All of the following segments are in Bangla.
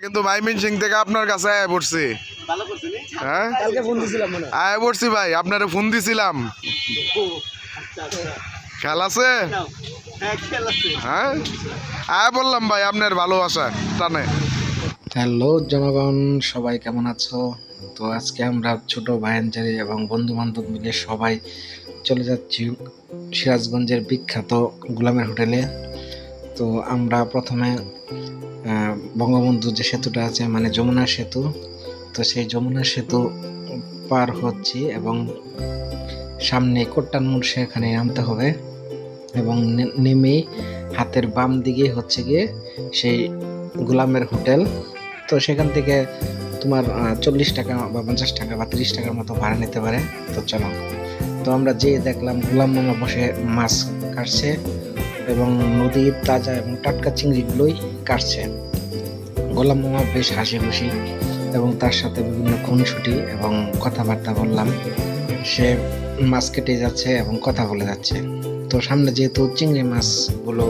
কিন্তু মাইমিন সিং থেকে আপনার কাছে আয় পড়ছি। হ্যাঁ? কালকে ফোন দিছিলাম। আয় পড়ছি ভাই আপনারে ফোন দিছিলাম। খেল আছে? হ্যাঁ? আয় বললাম ভাই আপনার ভালোবাসা টানে। হ্যালো জনগণ সবাই কেমন আছো? তো আজকে আমরা ছোট ভাইয়ানচারি এবং বন্ধু বান্ধব মিলে সবাই চলে যাচ্ছি সিরাজগঞ্জের বিখ্যাত গোলামের হোটেলে। তো আমরা প্রথমে বঙ্গবন্ধু যে সেতুটা আছে মানে যমুনা সেতু, তো সেই যমুনা সেতু পার হচ্ছি এবং সামনে কোট্টান মোড় সেখানে নামতে হবে এবং নেমে হাতের বাম দিকে হচ্ছে গিয়ে সেই গোলামের হোটেল। তো সেখান থেকে তোমার চল্লিশ টাকা বা পঞ্চাশ টাকা বা তিরিশ টাকার মতো ভাড়া নিতে পারে। তো চলো। তো আমরা যেয়ে দেখলাম গোলাম মামা বসে মাছ কাটছে। এবং নদীর তাজা এবং টাটকা চিংড়িগুলোই কাটছে। গোলাম মামা বেশ হাসি খুশি এবং তার সাথে বিভিন্ন খুনসুটি এবং কথাবার্তা বললাম। সে মাছ কেটে যাচ্ছে এবং কথা বলে যাচ্ছে। তো সামনে যেহেতু চিংড়ি মাছগুলো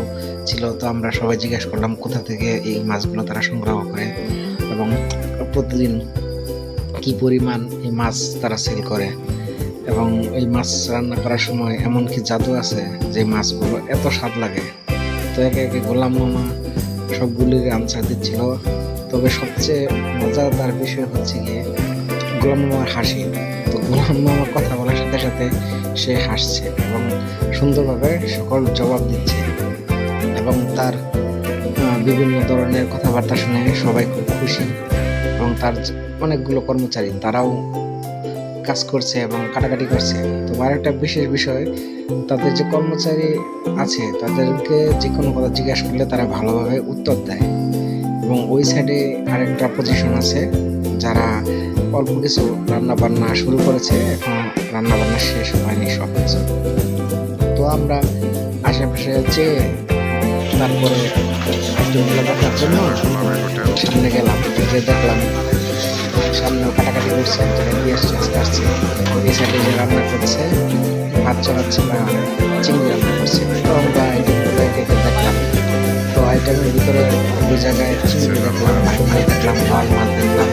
ছিল, তো আমরা সবাই জিজ্ঞেস করলাম, কোথা থেকে এই মাছগুলো তারা সংগ্রহ করে এবং প্রতিদিন কি পরিমাণ এই মাছ তারা সেল করে? এবং এই মাছ রান্না করার সময় এমন কি জাদু আছে যে মাছগুলো এত স্বাদ লাগে। তো একে একে গোলাম মামা সবগুলির আনসার দিচ্ছিল। তবে সবচেয়ে মজাদার বিষয় হচ্ছে গিয়ে গোলাম মামার হাসি। তো গোলাম মামা কথা বলার সাথে সাথে সে হাসছে এবং সুন্দরভাবে সকল জবাব দিচ্ছে এবং তার বিভিন্ন ধরনের কথাবার্তা শুনে সবাই খুব খুশি এবং তার অনেকগুলো কর্মচারী, তারাও কাজ করছে এবং কাটাকাটি করছে। তো আরেকটা বিশেষ বিষয়, তাদের যে কর্মচারী আছে, তাদেরকে যে কোনো কথা জিজ্ঞাসা করলে তারা ভালোভাবে উত্তর দেয়। এবং ওই সাইডে আরেকটা পজিশন আছে, যারা অল্প কিছু রান্না বান্না শুরু করেছে, এখন রান্না বান্না শেষ হয়নি সব কিছু তো আমরা আশেপাশে যেয়ে তারপরে জন্য সামনে গেলাম, যে দেখলাম সামনেও কাটাকাটি করছে যেটা গ্যাস ট্যাস কাটছে এই সাইডে যে রান্না করছে, ভাত চড়াচ্ছে বা চিংড়ি রান্না করছে তো আমরা আইটেমগুলো দেখলাম তো আইটেমের ভিতরে দুই জায়গায় চিংড়ি দেখলাম ভাই দেখলাম, লাল মাছ দেখলাম।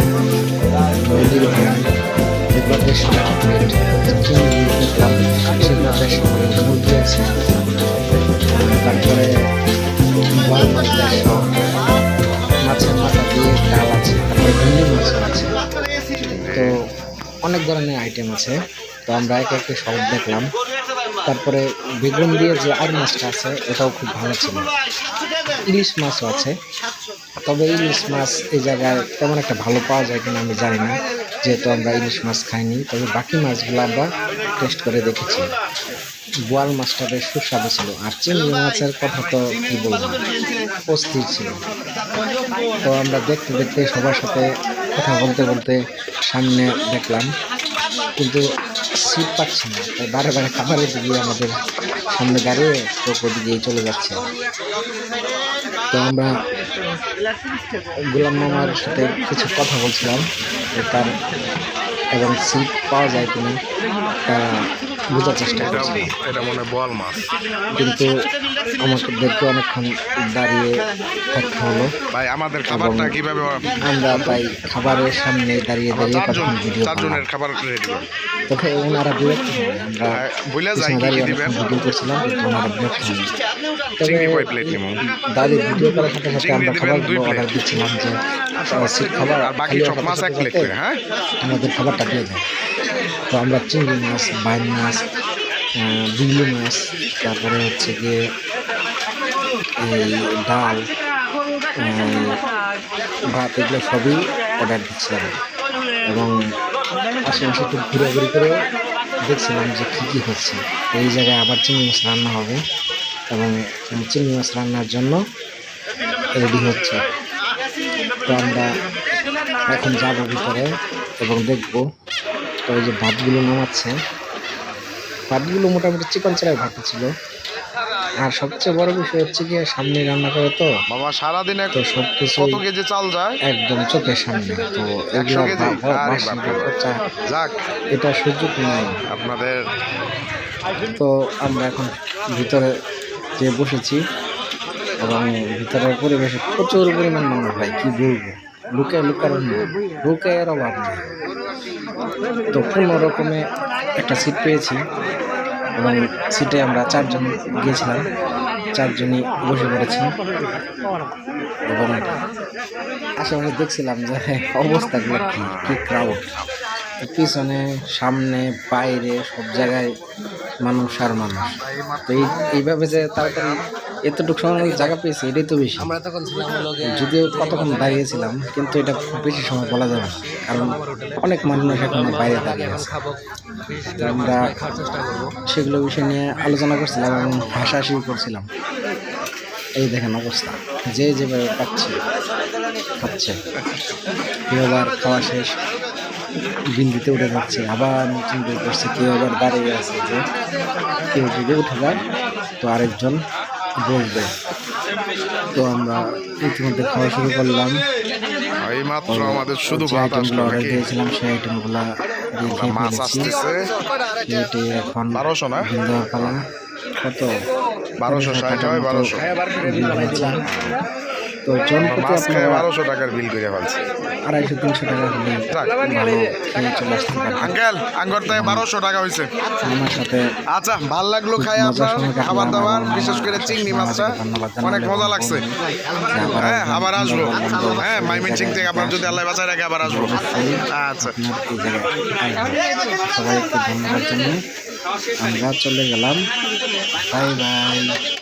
বেশ চিংড়ি দেখলাম, সেগুলো বেশ মুরগি আছে। তারপরে মাছের মাথা দিয়ে ডাল আছে, তারপরে ভেন্ডি মাছ আছে। অনেক ধরনের আইটেম আছে। তো আমরা একে একে সব দেখলাম। তারপরে বেগুন দিয়ে যে আর মাছটা আছে ওটাও খুব ভালো ছিল। ইলিশ মাছও আছে। তবে ইলিশ মাছ এই জায়গায় তেমন একটা ভালো পাওয়া যায় কিনা আমি জানি না। যেহেতু আমরা ইলিশ মাছ খাইনি, তবে বাকি মাছগুলো আমরা টেস্ট করে দেখেছি। বোয়াল মাছটা বেশ সুস্বাদু ছিল। আর চিংড়ি মাছের কথা তো কি বলব অস্থির ছিল। তো আমরা দেখতে দেখতে সবার সাথে কথা বলতে বলতে সামনে দেখলাম, কিন্তু সিট পাচ্ছি না। তাই বারে বারে খাবারের দিকে আমাদের সামনে দাঁড়িয়ে চোখ দিয়ে চলে যাচ্ছে। তো আমরা গোলাম মামার সাথে কিছু কথা বলছিলাম তার এবং সিট পাওয়া যায় কিনা বোঝার চেষ্টা এটা করছি। এটা মনে হয় বোয়াল মাছ। কিন্তু আমাদেরকে অনেকক্ষণ দাঁড়িয়ে থাকতে হলো। ভাই আমাদের খাবারটা কীভাবে আমরা তাই খাবারের সামনে দাঁড়িয়ে দাঁড়িয়ে চারজন ভিডিও চারজনের খাবার রেডি তবে ওনারা বিরক্ত আমরা বলে যাই কি দিবেন? ভিডিও করছিলাম কিন্তু ওনারা বিরক্ত চিংড়ি কয় প্লেট নিমু দাঁড়িয়ে ভিডিও করার সাথে সাথে আমরা দুই অর্ডার দিচ্ছিলাম যে খাবার আর বাকি সব মাছ এক প্লেট করে হ্যাঁ? আমাদের খাবারটা দিয়ে দেয় তো আমরা চিংড়ি মাছ, বাইন মাছ বিগলি মাছ, তারপরে হচ্ছে গিয়ে এই ডাল ভাত, এগুলো সবই অর্ডার দিচ্ছিলাম। এবং আশেপাশে একটু ঘুরাঘুরি করে দেখছিলাম যে কী কী হচ্ছে। এই জায়গায় আবার চিংড়ি মাছ রান্না হবে এবং চিংড়ি মাছ রান্নার জন্য রেডি হচ্ছে। তো আমরা এখন যাব ভিতরে এবং দেখব তো এই যে ভাতগুলো নামাচ্ছে। ভাতগুলো মোটামুটি চিকন চালের ভাত ছিল। আর সবচেয়ে বড় বিষয় হচ্ছে গিয়ে সামনে রান্না করে তো বাবা সারাদিনে তো সব কিছু কত কেজি চাল যায়? একদম চোখের সামনে। তো একশো কেজি? যাক। এটা সুযোগ নেই। আপনাদের তো আমরা এখন ভিতরে যে বসেছি এবং ভিতরের পরিবেশে প্রচুর পরিমাণ মানুষ ভাই কি বলব? লুকে লুকার লুকের অভাব নেই। তো কোনো রকমে একটা সিট পেয়েছি এবং সিটে আমরা চারজন গিয়েছিলাম। চারজনই বসে পড়েছি। এবং আশেপাশে দেখছিলাম যে অবস্থাগুলো কি কি ক্রাউড পিছনে, সামনে, বাইরে, সব জায়গায় মানুষ আর মানুষ। তো এই, এইভাবে যে তাড়াতাড়ি এতটুকু সময় জায়গা পেয়েছি এটাই তো বেশি। আমরা তখন ছিলাম যদিও কতক্ষণ দাঁড়িয়েছিলাম কিন্তু এটা খুব বেশি সময় বলা যাবে না কারণ অনেক মানুষ এখনও বাইরে দাঁড়িয়ে আছে। আমরা সেগুলো বিষয় নিয়ে আলোচনা করছিলাম এবং হাসাহাসি করছিলাম। এই দেখেন অবস্থা যে যেভাবে পাচ্ছে খাচ্ছে। কেউ আবার খাওয়া শেষ বিল দিতে উঠে যাচ্ছে আবার নতুন করছে কেউ আবার দাঁড়িয়ে আছে যে কেউ যদি উঠে যায় তো আরেকজন বসবে তো আমরা ইতিমধ্যে খাওয়া শুরু করলাম। এই মাত্র আমাদের শুধু ভাত আসলো নাকি? দিয়েছিলাম সেই আইটেমগুলো মাছ আসতেছে। প্লেটে এখন বারোশো না? বিল কত? বারোশো ষাট হয় বারোশো। বিল হয়েছে। তো জন প্রতি বারোশো টাকার বিল করে ফেলছে। আড়াইশো তিনশো টাকা হলে চলে আসতে আঙ্কেল আঙ্গর থেকে বারোশো টাকা হয়েছে আমার সাথে আচ্ছা ভালো লাগল খাই আপনার খাবার দাবার বিশেষ করে চিংড়ি মাছটা। অনেক মজা লাগছে। হ্যাঁ আবার আসব। হ্যাঁ মাইমিন সিং থেকে আপনার যদি আল্লাহ বাঁচায় রাখে আবার আসব। আচ্ছা। সবাইকে ধন্যবাদ জানিয়ে আমরা চলে গেলাম। Bye bye.